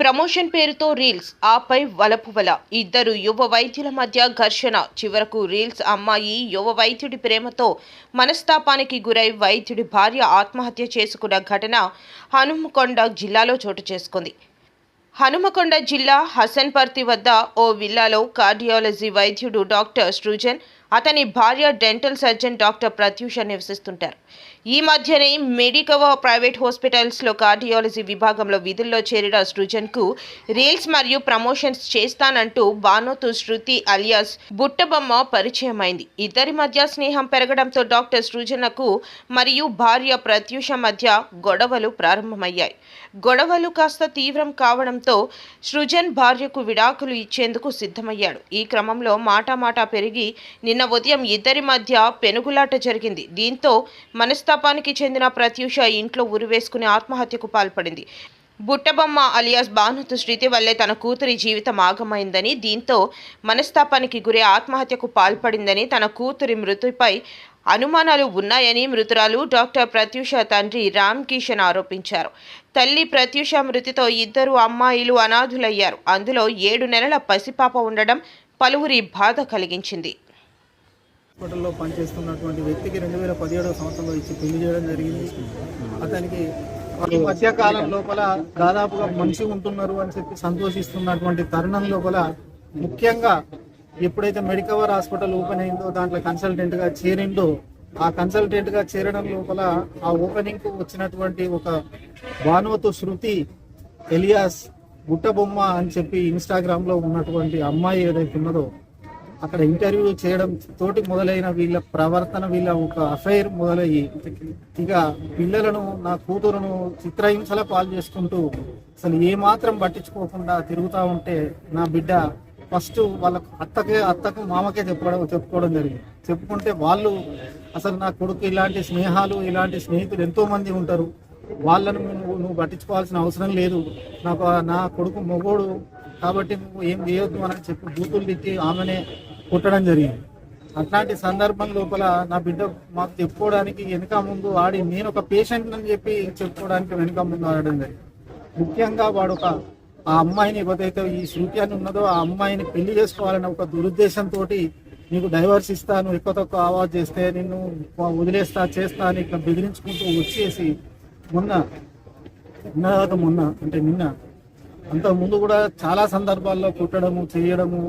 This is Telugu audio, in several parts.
ప్రమోషన్ పేరుతో రీల్స్ ఆపై వలపు వల ఇద్దరు యువ వైద్యుల మధ్య ఘర్షణ. చివరకు రీల్స్ అమ్మాయి యువ వైద్యుడి ప్రేమతో మనస్తాపానికి గురై వైద్యుడి భార్య ఆత్మహత్య చేసుకున్న ఘటన హనుమకొండ జిల్లాలో చోటు చేసుకుంది. హనుమకొండ జిల్లా హసన్పర్తి వద్ద ఓ విల్లాలో కార్డియాలజీ వైద్యుడు డాక్టర్ సృజన్ అతని భార్య డెంటల్ సర్జన్ డాక్టర్ ప్రత్యూష నివసిస్తుంటారు. ఈ మధ్యనే మెడికవా ప్రైవేట్ హాస్పిటల్స్లో కార్డియాలజీ విభాగంలో విధుల్లో చేరిన సృజన్కు రీల్స్ మరియు ప్రమోషన్స్ చేస్తానంటూ బానోతు శృతి అలియాస్ బుట్టబొమ్మ పరిచయమైంది. ఇద్దరి మధ్య స్నేహం పెరగడంతో డాక్టర్ సృజనకు మరియు భార్య ప్రత్యూష మధ్య గొడవలు ప్రారంభమయ్యాయి. గొడవలు కాస్త తీవ్రం కావడంతో సృజన్ భార్యకు విడాకులు ఇచ్చేందుకు సిద్ధమయ్యాడు. ఈ క్రమంలో మాటామాటా పెరిగి నిన్న నిన్న ఉదయం ఇద్దరి మధ్య పెనుగులాట జరిగింది. దీంతో మనస్తాపానికి చెందిన ప్రత్యూష ఇంట్లో ఉరివేసుకుని ఆత్మహత్యకు పాల్పడింది. బుట్టబొమ్మ అలియాస్ భానుతు శృతి వల్లే తన కూతురి జీవితం ఆగమైందని దీంతో మనస్తాపానికి గురి ఆత్మహత్యకు పాల్పడిందని తన కూతురి మృతిపై అనుమానాలు ఉన్నాయని మృతురాలు డాక్టర్ ప్రత్యూష తండ్రి రామ్ కిషన్ ఆరోపించారు. తల్లి ప్రత్యూష మృతితో ఇద్దరు అమ్మాయిలు అనాథులయ్యారు. అందులో ఏడు నెలల పసిపాప ఉండడం పలువురి బాధ కలిగించింది. హాస్పిటల్లో పనిచేస్తున్నటువంటి వ్యక్తికి రెండు వేల పదిహేడవ సంవత్సరంలో ఇచ్చి పెళ్ళి చేయడం జరిగింది. అతనికి ఈ మధ్య కాలం లోపల దాదాపుగా మంచి ఉంటున్నారు అని చెప్పి సంతోషిస్తున్నటువంటి తరుణం లోపల ముఖ్యంగా ఎప్పుడైతే మెడికవర్ హాస్పిటల్ ఓపెన్ అయిందో దాంట్లో కన్సల్టెంట్గా చేరిండో ఆ కన్సల్టెంట్గా చేరడం లోపల ఆ ఓపెనింగ్కు వచ్చినటువంటి ఒక భానువతో శృతి ఎలియాస్ గుట్టబొమ్మ అని చెప్పి ఇన్స్టాగ్రామ్లో ఉన్నటువంటి అమ్మాయి ఏదైతే ఉన్నదో అక్కడ ఇంటర్వ్యూ చేయడం తోటి మొదలైన వీళ్ళ ప్రవర్తన వీళ్ళ ఒక అఫైర్ మొదలయ్యి ఇక పిల్లలను నా కూతురును చిత్రహింసల పాలు చేసుకుంటూ అసలు ఏమాత్రం పట్టించుకోకుండా తిరుగుతూ ఉంటే నా బిడ్డ ఫస్ట్ వాళ్ళ అత్తకే అత్తకు మామకే చెప్పడం చెప్పుకోవడం జరిగింది. చెప్పుకుంటే వాళ్ళు అసలు నా కొడుకు ఇలాంటి స్నేహాలు ఇలాంటి స్నేహితులు ఎంతోమంది ఉంటారు. వాళ్ళను నువ్వు నువ్వు పట్టించుకోవాల్సిన అవసరం లేదు. నాకు నా కొడుకు మొగోడు కాబట్టి నువ్వు ఏం చేయొద్దు అని చెప్పి బూతులు తిట్టి ఆమెనే కుట్టడం జరిగింది. అట్లాంటి సందర్భం లోపల నా బిడ్డ మాకు చెప్పుకోవడానికి వెనుక ముందు ఆడి నేను ఒక పేషెంట్ అని చెప్పి చెప్పుకోవడానికి వెనుక ముందు ఆడడం జరిగింది. ముఖ్యంగా వాడు ఒక ఆ అమ్మాయిని ఏదైతే ఈ శృతి అని ఉన్నదో ఆ అమ్మాయిని పెళ్ళి చేసుకోవాలనే ఒక దురుద్దేశంతో నీకు డైవర్స్ ఇస్తాను ఎక్కువ తక్కువ ఆవాజ్ చేస్తే నిన్ను వదిలేస్తా చేస్తా అని ఇట్లా బెదిరించుకుంటూ వచ్చేసి మొన్న నిన్న మొన్న అంటే నిన్న అంతకుముందు ముందు కూడా చాలా సందర్భాల్లో కుట్టడము చేయడము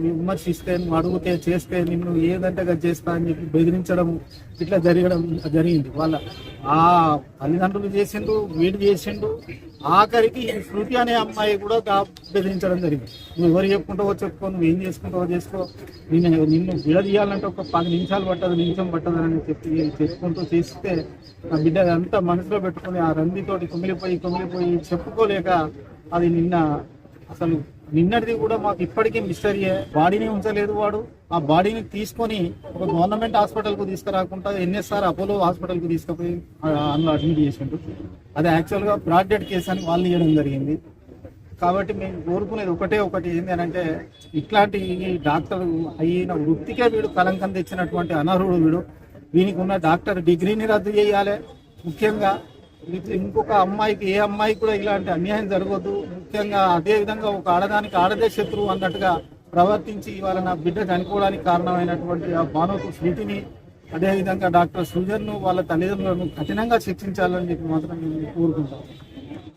విమర్శిస్తే నువ్వు అడిగితే చేస్తే నిన్ను ఏదంటే అది చేస్తా అని చెప్పి బెదిరించడము ఇట్లా జరగడం జరిగింది. వాళ్ళ ఆ తల్లిదండ్రులు చేసిండు వీడు చేసిండు ఆఖరికి ఈ శృతి అనే అమ్మాయి కూడా బెదిరించడం జరిగింది. నువ్వు ఎవరు చెప్పుకుంటావో చెప్పుకో నువ్వు ఏం చేసుకుంటావో చేసుకో నిన్ను నిన్ను విడదీయాలంటే ఒక పది నిమిషాలు పట్టదు నిమిషం పట్టదు అని చెప్పి చెప్పుకుంటూ చేస్తే ఆ బిడ్డ అంతా మనసులో పెట్టుకుని ఆ రందితోటి కుమిలిపోయి కుమిలిపోయి చెప్పుకోలేక అది నిన్న అసలు నిన్నటిది కూడా మాకు ఇప్పటికీ మిస్టరీయే బాడీని ఉంచలేదు వాడు. ఆ బాడీని తీసుకొని ఒక గవర్నమెంట్ హాస్పిటల్కు తీసుకురాకుండా ఎన్ఎస్ఆర్ అపోలో హాస్పిటల్కు తీసుకుపోయి అందులో అడ్మిట్ చేసిండు. అది యాక్చువల్గా బ్రాడ్ డెడ్ కేసు అని వాళ్ళు ఇవ్వడం జరిగింది. కాబట్టి మేము కోరుకునేది ఒకటే ఒకటి ఏంటి అని అంటే ఇట్లాంటి ఈ డాక్టర్ అయిన వృత్తికే వీడు కలంకం తెచ్చినటువంటి అనర్హుడు వీడు. వీనికి ఉన్న డాక్టర్ డిగ్రీని రద్దు చేయాలి. ముఖ్యంగా ఇంకొక అమ్మాయికి ఏ అమ్మాయికి కూడా ఇలాంటి అన్యాయం జరగదు ముఖ్యంగా అదే విధంగా ఒక ఆడదానికి ఆడదే శత్రువు అన్నట్టుగా ప్రవర్తించి ఇవాళ నా బిడ్డ చనిపోవడానికి కారణమైనటువంటి ఆ భానుకు స్మృతిని అదేవిధంగా డాక్టర్ సుజన్ను వాళ్ళ తల్లిదండ్రులను కఠినంగా శిక్షించాలని చెప్పి మాత్రం నేను కోరుకుంటాను